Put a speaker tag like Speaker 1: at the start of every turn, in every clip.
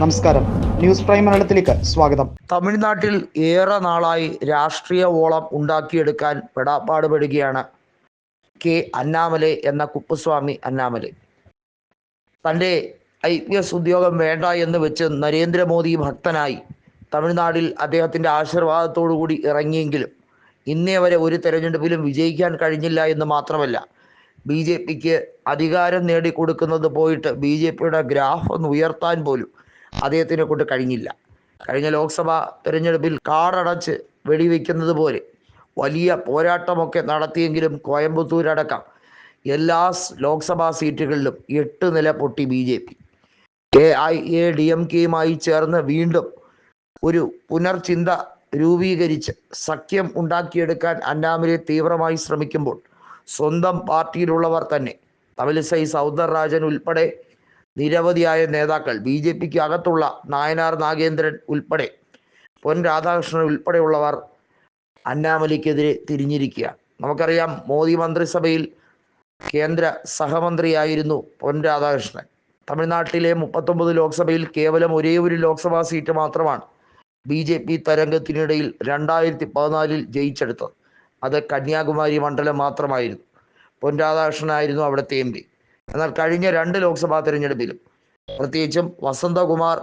Speaker 1: നമസ്കാരം. News prime മലയാളത്തിലേക്ക് സ്വാഗതം.
Speaker 2: തമിഴ്നാട്ടിൽ ഏറെ നാളായി രാഷ്ട്രീയ ഓളം ഉണ്ടാക്കിയെടുക്കാൻ പെടാപ്പാടുപെടുകയാണ് കെ അന്നാമലെ എന്ന കുപ്പുസ്വാമി അന്നാമലെ. തന്റെ ഐ പി എസ് ഉദ്യോഗം വേണ്ട എന്ന് വെച്ച് നരേന്ദ്രമോദി ഭക്തനായി തമിഴ്നാടിൽ അദ്ദേഹത്തിന്റെ ആശീർവാദത്തോടുകൂടി ഇറങ്ങിയെങ്കിലും ഇന്നേ വരെ ഒരു തെരഞ്ഞെടുപ്പിലും വിജയിക്കാൻ കഴിഞ്ഞില്ല എന്ന് മാത്രമല്ല ബി ജെ പിക്ക് അധികാരം നേടിക്കൊടുക്കുന്നത് പോയിട്ട് ബി ജെ പിയുടെ ഗ്രാഫ് ഒന്ന് ഉയർത്താൻ പോലും അദ്ദേഹത്തിനെ കൊണ്ട് കഴിഞ്ഞില്ല. കഴിഞ്ഞ ലോക്സഭാ തെരഞ്ഞെടുപ്പിൽ കാടടച്ച് വെടിവെക്കുന്നത് പോലെ വലിയ പോരാട്ടമൊക്കെ നടത്തിയെങ്കിലും കോയമ്പത്തൂരടക്കം എല്ലാ ലോക്സഭാ സീറ്റുകളിലും എട്ട് നില പൊട്ടി B J P. A I A D M കെയുമായി ചേർന്ന് വീണ്ടും ഒരു പുനർചിന്ത രൂപീകരിച്ച് സഖ്യം ഉണ്ടാക്കിയെടുക്കാൻ അന്നാമലെ തീവ്രമായി ശ്രമിക്കുമ്പോൾ സ്വന്തം പാർട്ടിയിലുള്ളവർ തന്നെ തമിലിസൈ സൗന്ദർരാജൻ ഉൾപ്പെടെ നിരവധിയായ നേതാക്കൾ ബി ജെ പിക്ക് അകത്തുള്ള നായനാർ നാഗേന്ദ്രൻ ഉൾപ്പെടെ പൊൻ രാധാകൃഷ്ണൻ ഉൾപ്പെടെയുള്ളവർ അന്നാമലിക്കെതിരെ തിരിഞ്ഞിരിക്കുകയാണ് നമുക്കറിയാം മോദി മന്ത്രിസഭയിൽ കേന്ദ്ര സഹമന്ത്രിയായിരുന്നു പൊൻ രാധാകൃഷ്ണൻ. തമിഴ്നാട്ടിലെ മുപ്പത്തൊമ്പത് ലോക്സഭയിൽ കേവലം ഒരേ ഒരു ലോക്സഭാ സീറ്റ് മാത്രമാണ് ബി ജെ പി തരംഗത്തിനിടയിൽ രണ്ടായിരത്തി പതിനാലിൽ ജയിച്ചെടുത്തത്. അത് കന്യാകുമാരി മണ്ഡലം മാത്രമായിരുന്നു. പൊൻ രാധാകൃഷ്ണനായിരുന്നു അവിടുത്തെ എം പി. എന്നാൽ കഴിഞ്ഞ രണ്ട് ലോക്സഭാ തെരഞ്ഞെടുപ്പിലും പ്രത്യേകിച്ചും വസന്തകുമാർ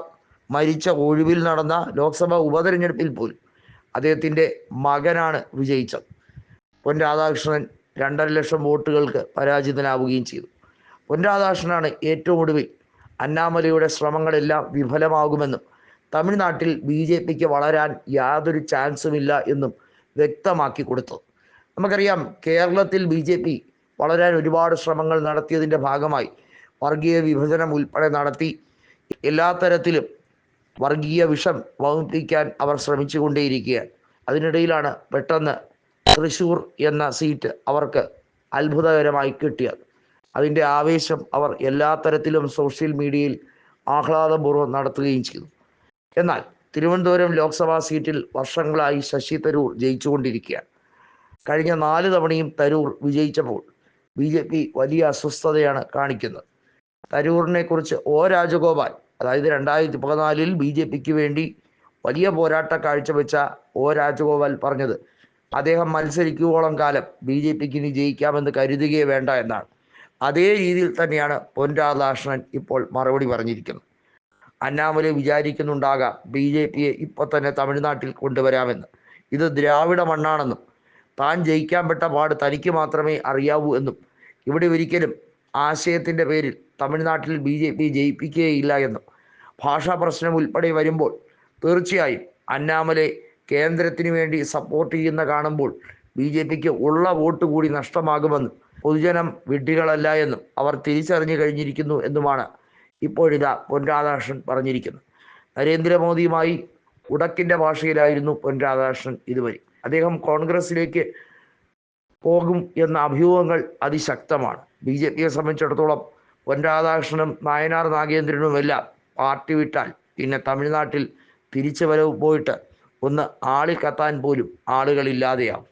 Speaker 2: മരിച്ച ഒഴിവിൽ നടന്ന ലോക്സഭാ ഉപതെരഞ്ഞെടുപ്പിൽ പോലും അദ്ദേഹത്തിന്റെ മകനാണ് വിജയിച്ചത്. പൊൻ രാധാകൃഷ്ണൻ രണ്ടര ലക്ഷം വോട്ടുകൾക്ക് പരാജിതനാവുകയും ചെയ്തു. പൊൻ രാധാകൃഷ്ണനാണ് ഏറ്റവും ഒടുവിൽ അന്നാമലയുടെ ശ്രമങ്ങളെല്ലാം വിഫലമാകുമെന്നും തമിഴ്നാട്ടിൽ ബി ജെ പിക്ക് വളരാൻ യാതൊരു ചാൻസുമില്ല എന്നും വ്യക്തമാക്കി കൊടുത്തു നമുക്കറിയാം കേരളത്തിൽ ബി ജെ പി വളരാൻ ഒരുപാട് ശ്രമങ്ങൾ നടത്തിയതിന്റെ ഭാഗമായി വർഗീയ വിഭജനം ഉൾപ്പെടെ നടത്തി എല്ലാ തരത്തിലും വർഗീയ വിഷം വകുപ്പിക്കാൻ അവർ ശ്രമിച്ചുകൊണ്ടേയിരിക്കുകയാണ്. അതിനിടയിലാണ് പെട്ടെന്ന് തൃശൂർ എന്ന സീറ്റ് അവർക്ക് അത്ഭുതകരമായി കിട്ടിയത്. അതിന്റെ ആവേശം അവർ എല്ലാ തരത്തിലും സോഷ്യൽ മീഡിയയിൽ ആഹ്ലാദപൂർവം നടത്തുകയും ചെയ്തു. എന്നാൽ തിരുവനന്തപുരം ലോക്സഭാ സീറ്റിൽ വർഷങ്ങളായി ശശി തരൂർ ജയിച്ചുകൊണ്ടിരിക്കുകയാണ്. കഴിഞ്ഞ നാല് തവണയും തരൂർ വിജയിച്ചപ്പോൾ ബി ജെ പി വലിയ അസ്വസ്ഥതയാണ് കാണിക്കുന്നത്. തരൂറിനെ കുറിച്ച് ഒ രാജഗോപാൽ അതായത് രണ്ടായിരത്തി പതിനാലിൽ ബി ജെ പിക്ക് വേണ്ടി വലിയ പോരാട്ട കാഴ്ചവെച്ച ഒ രാജഗോപാൽ പറഞ്ഞത് അദ്ദേഹം മത്സരിക്കുവോളം കാലം ബി ജെ പിക്ക് ഇനി ജയിക്കാമെന്ന് കരുതുകയേ വേണ്ട എന്നാണ്. അതേ രീതിയിൽ തന്നെയാണ് പൊൻ രാധാകൃഷ്ണൻ ഇപ്പോൾ മറുപടി പറഞ്ഞിരിക്കുന്നത്. അന്നാമലെ വിചാരിക്കുന്നുണ്ടാകാം ബി ജെ പിയെ ഇപ്പൊ തന്നെ തമിഴ്നാട്ടിൽ കൊണ്ടുവരാമെന്ന്. ഇത് ദ്രാവിഡ മണ്ണാണെന്നും താൻ ജയിക്കാൻ പെട്ട പാട് തനിക്ക് മാത്രമേ അറിയാവൂ എന്നും. ഇവിടെ ഒരിക്കലും ആശയത്തിന്റെ പേരിൽ തമിഴ്നാട്ടിൽ ബി ജെ പി ജയിപ്പിക്കുകയില്ല എന്നും. ഭാഷാ പ്രശ്നം ഉൾപ്പെടെ വരുമ്പോൾ തീർച്ചയായും അന്നാമലെ കേന്ദ്രത്തിന് വേണ്ടി സപ്പോർട്ട് ചെയ്യുന്ന കാണുമ്പോൾ ബി ജെ പിക്ക് ഉള്ള വോട്ട് കൂടി നഷ്ടമാകുമെന്നും പൊതുജനം വിഡ്ഢികളല്ല എന്നും അവർ തിരിച്ചറിഞ്ഞു കഴിഞ്ഞിരിക്കുന്നു എന്നുമാണ് ഇപ്പോഴിതാ പൊൻ രാധാകൃഷ്ണൻ പറഞ്ഞിരിക്കുന്നത്. നരേന്ദ്രമോദിയുമായി ഉടക്കിന്റെ ഭാഷയിലായിരുന്നു പൊൻ രാധാകൃഷ്ണൻ ഇതുവരെ. അദ്ദേഹം കോൺഗ്രസിലേക്ക് പോകും എന്ന അഭ്യൂഹങ്ങൾ അതിശക്തമാണ്. ബി ജെ പിയെ സംബന്ധിച്ചിടത്തോളം പൊൻ രാധാകൃഷ്ണനും നായനാർ നാഗേന്ദ്രനുമെല്ലാം പാർട്ടി വിട്ടാൽ പിന്നെ തമിഴ്നാട്ടിൽ തിരിച്ചു വരവ് പോയിട്ട് ഒന്ന് ആളിക്കത്താൻ കത്താൻ പോലും ആളുകളില്ലാതെയാവും.